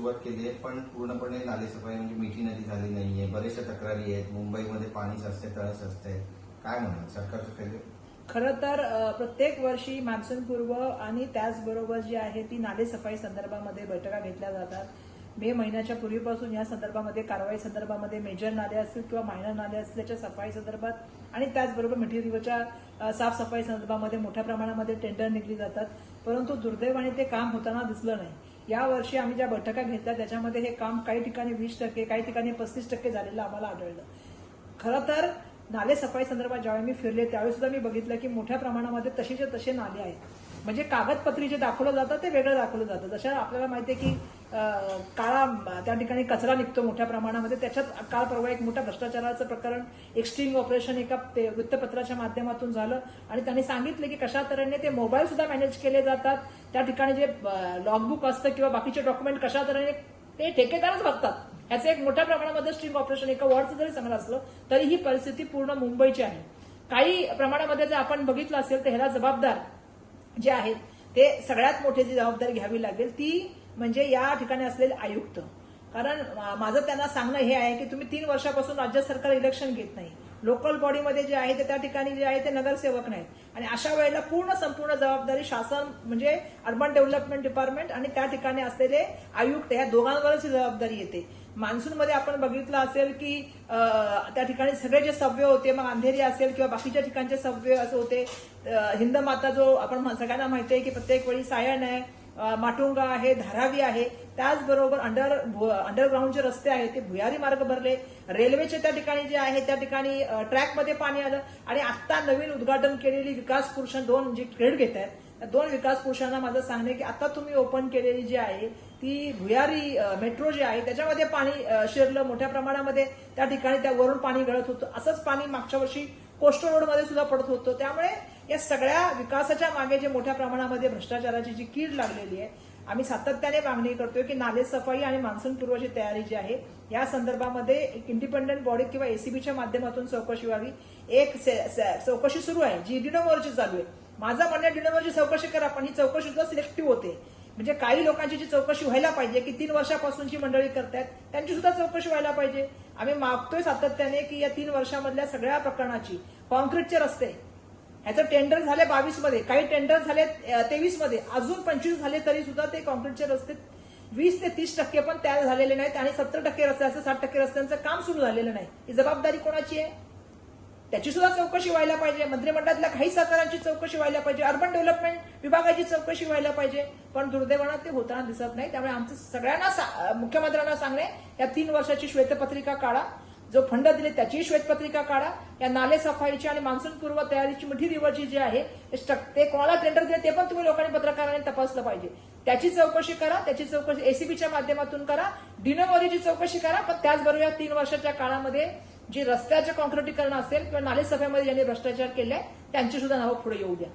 सुरुवात केली आहे पण पूर्णपणे नालेसफाई म्हणजे मिठी नदी झाली नाहीये. बरेचशा तक्रारी आहेत. मुंबईमध्ये पाणी साचते तळ साचते. काय म्हणाल सरकारचं फेल्युअर खरं तर प्रत्येक वर्षी मान्सून पूर्व आणि त्याचबरोबर जी आहे ती नालेसफाई संदर्भामध्ये बैठका घेतल्या जातात. मे महिन्याच्या पूर्वीपासून या संदर्भामध्ये कारवाई संदर्भामध्ये मेजर नाले असतील किंवा मायनर नाले असतील त्याच्या सफाई संदर्भात आणि त्याचबरोबर मिठी रिव्हरच्या साफसफाई संदर्भामध्ये मोठ्या प्रमाणामध्ये टेंडर निघली जातात. परंतु दुर्दैवाने ते काम होताना दिसलं नाही. या वर्षी आम्ही ज्या बैठका घेतल्या त्याच्यामध्ये हे काम काही ठिकाणी वीस टक्के काही ठिकाणी पस्तीस टक्के झालेलं आम्हाला आढळलं. खरं तर नाले सफाई संदर्भात ज्यावेळी मी फिरले त्यावेळी सुद्धा मी बघितलं की मोठ्या प्रमाणामध्ये तसेचे तसे नाले आहेत. म्हणजे कागदपत्री जे दाखवलं जातं ते वेगळं दाखवलं जातं. जशा आपल्याला माहिती आहे की काळा त्या ठिकाणी कचरा निघतो मोठ्या प्रमाणामध्ये. त्याच्यात काल परवा एक मोठ्या भ्रष्टाचाराचं प्रकरण एक स्ट्रिंग ऑपरेशन एका वृत्तपत्राच्या माध्यमातून झालं. आणि त्यांनी सांगितलं की कशा तऱ्हेने ते मोबाईल सुद्धा मॅनेज केले जातात. त्या ठिकाणी जे लॉगबुक असतं किंवा बाकीचे डॉक्युमेंट कशा तऱ्हेने ते ठेकेदारच बघतात. याचं एक मोठ्या प्रमाणामध्ये स्ट्रिंग ऑपरेशन एका वॉर्डचं जरी चांगलं असलं तरी ही परिस्थिती पूर्ण मुंबईची आहे. काही प्रमाणामध्ये जर आपण बघितलं असेल तर ह्याला जबाबदार जे आहेत ते सगळ्यात मोठी जी जबाबदारी घ्यावी लागेल ती म्हणजे या ठिकाणी असलेले आयुक्त. कारण माझं त्यांना सांगणं हे आहे की तुम्ही तीन वर्षापासून राज्य सरकार इलेक्शन घेत नाही. लोकल बॉडीमध्ये जे आहे ते त्या ठिकाणी जे आहे ते नगरसेवक नाहीत. आणि अशा वेळेला पूर्ण संपूर्ण जबाबदारी शासन म्हणजे अर्बन डेव्हलपमेंट डिपार्टमेंट आणि त्या ठिकाणी असलेले आयुक्त या दोघांवरच ही जबाबदारी येते. मान्सूनमध्ये आपण बघितलं असेल की त्या ठिकाणी सगळे जे सव्य होते मग अंधेरी असेल किंवा बाकीच्या ठिकाणचे सव्य असे होते. हिंद माता जो आपण सगळ्यांना माहिती आहे की प्रत्येक वेळी सायन आहे. माटुंगा आहे धारावी आहे त्याचबरोबर अंडर अंडरग्राऊंड अंडरग्राऊंडचे रस्ते आहेत ते भुयारी मार्ग भरले. रेल्वेचे त्या ठिकाणी जे आहे त्या ठिकाणी ट्रॅकमध्ये पाणी आलं. आणि आता नवीन उद्घाटन केलेली विकास पुरुष दोन जे क्रेड घेत आहेत दोन विकास पुरुषांना माझं सांगणं की आता तुम्ही ओपन केलेली जी आहे ती भुयारी मेट्रो जी आहे त्याच्यामध्ये पाणी शिरलं मोठ्या प्रमाणामध्ये त्या ठिकाणी त्या वरून पाणी गळत होतं. असंच पाणी मागच्या वर्षी कोस्टल रोडमध्ये सुद्धा पडत होतं. त्यामुळे या सगळ्या विकासाच्या मागे जे मोठ्या प्रमाणामध्ये भ्रष्टाचाराची जी कीड लागलेली आहे आम्ही सातत्याने मागणी करतोय की नाले सफाई आणि मान्सून पूर्वाची तयारी जी आहे या संदर्भामध्ये एक इंडिपेंडंट बॉडी किंवा एसीबीच्या माध्यमातून चौकशी व्हावी. एक चौकशी सुरू आहे. जी डिनोमोरची चालू आहे. माझं म्हणणं आहे चौकशी करा पण ही चौकशी सुद्धा सिलेक्टिव्ह होते. म्हणजे काही लोकांची जी चौकशी व्हायला पाहिजे की तीन वर्षापासूनची मंडळी करतायत त्यांची सुद्धा चौकशी व्हायला पाहिजे. आम्ही मागतोय सातत्याने की या तीन वर्षामधल्या सगळ्या प्रकरणाची कॉन्क्रीटचे रस्ते ह्याचं टेंडर झाले बावीसमध्ये काही टेंडर झाले तेवीसमध्ये अजून पंचवीस झाले तरी सुद्धा ते कॉन्क्रीटचे रस्ते वीस ते तीस टक्के पण तयार झालेले नाहीत आणि सत्तर टक्के रस्त्याचं साठ टक्के रस्त्यांचं काम सुरू झालेलं नाही. ही जबाबदारी कोणाची आहे? त्याची सुद्धा चौकशी व्हायला पाहिजे. मंत्रिमंडळातल्या काही सरकारांची चौकशी व्हायला पाहिजे. अर्बन डेव्हलपमेंट विभागाची चौकशी व्हायला पाहिजे. पण दुर्दैवानं ते होताना दिसत नाही. त्यामुळे आमचं सगळ्यांना मुख्यमंत्र्यांना सांगणे या तीन वर्षाची श्वेतपत्रिका काढा. जो फंड दिले त्याची श्वेतपत्रिका काढा. या नाले सफाईची आणि मान्सून पूर्व तयारीची मिठी रिव्हरची जी आहे ते कोणाला टेंडर दिले ते पण तुम्ही लोकांनी पत्रकारांनी तपासलं पाहिजे. त्याची चौकशी करा त्याची चौकशी एसीबीच्या माध्यमातून करा डिनोमोरीची चौकशी करा पण त्याचबरोबर या तीन वर्षाच्या काळामध्ये जी रस्त्याचे कॉन्क्रिटीकरण असेल किंवा नाले सफाईमध्ये ज्यांनी भ्रष्टाचार केले त्यांची सुद्धा नावं पुढे येऊ द्या.